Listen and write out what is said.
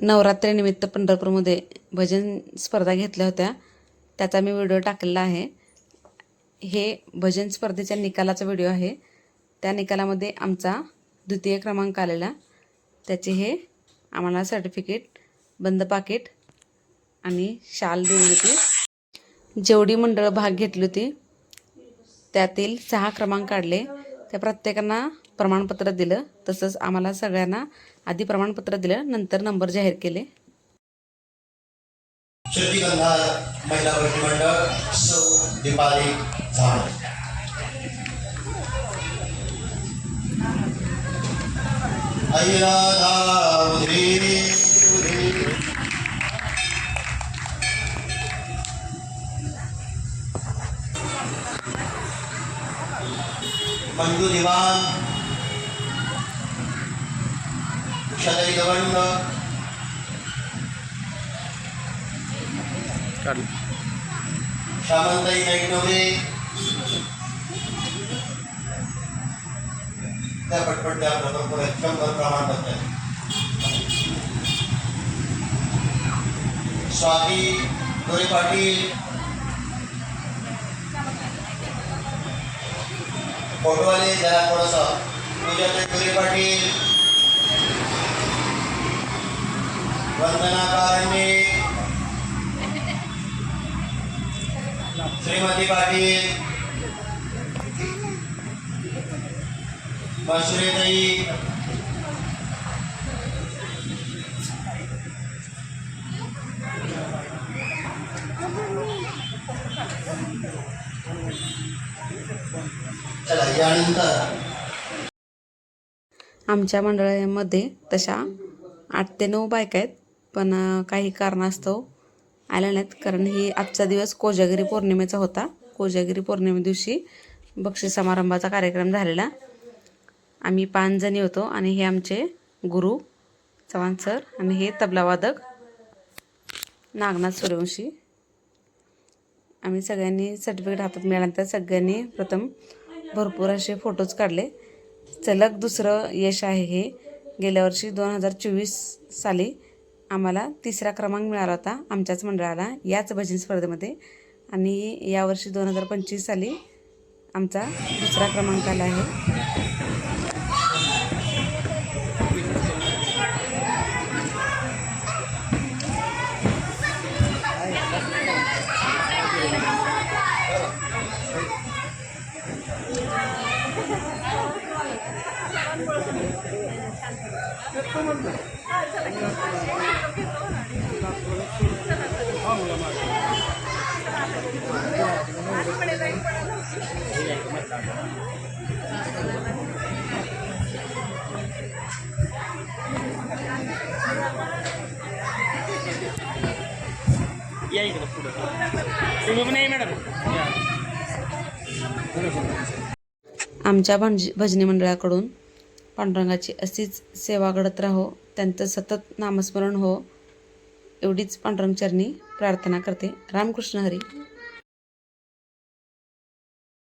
नवरात्रीनिमित्त पंढरपूरमध्ये भजन स्पर्धा घेतल्या होत्या. त्याचा मी व्हिडिओ टाकलेला आहे. हे भजन स्पर्धेच्या निकालाचा व्हिडिओ आहे. त्या निकालामध्ये आमचा द्वितीय क्रमांक आलेला. त्याचे हे आम्हाला सर्टिफिकेट बंद पाकिट आणि शाल दिली होती. जेवढी मंडळं भाग घेतली होती त्यातील सहा क्रमांक काढले. त्या प्रत्येकांना प्रमाणपत्र दिलं तसंच आम्हाला सगळ्यांना आधी प्रमाणपत्र दिलं नंतर नंबर जाहीर केले. महिला मंडळ सौ दीपाली झाड. मंजू दिवान उषाताई गवंड श्यामंताई नाईकनवरे त्या पटपट द्या प्रथम शंभर प्रमाणपत्र स्वाती डोळे पाटील. फोटोवाले जरा थोडस. पूजाताई डोळे पाटील. वंदना श्रीमती पाटील. मसुरेताई चला यानंतर. आमच्या मंडळामध्ये तशा आठ ते नऊ बायका आहेत. पण काही कारणास्तव आल्या नाहीत. कारण ही आजचा दिवस कोजागिरी पौर्णिमेचा होता. कोजागिरी पौर्णिमे दिवशी बक्षीस समारंभाचा कार्यक्रम झालेला. आम्ही पाच जणी होतो आणि हे आमचे गुरु चव्हाण सर आणि हे तबलावादक नागनाथ सूर्यवंशी. आम्ही सगळ्यांनी सर्टिफिकेट हातात मिळाल्यानंतर सगळ्यांनी प्रथम भरपूर असे फोटोज काढले. सलग दुसरं यश आहे हे. गेल्या वर्षी दोन हजार चोवीस साली आम्हाला तिसरा क्रमांक मिळाला होता आमच्याच मंडळाला याच भजन स्पर्धेमध्ये. आणि यावर्षी दोन हजार पंचवीस साली आमचा दुसरा क्रमांक आला आहे. या इकडं पुढं. तुम्ही नाही मॅडम. आमच्या भंज भजनी मंडळाकडून पांडुरंगाची अशीच सेवा घडत राहो त्यांचं सतत नामस्मरण हो. एवढीच पांडुरंग चरणी प्रार्थना करते. रामकृष्ण हरी.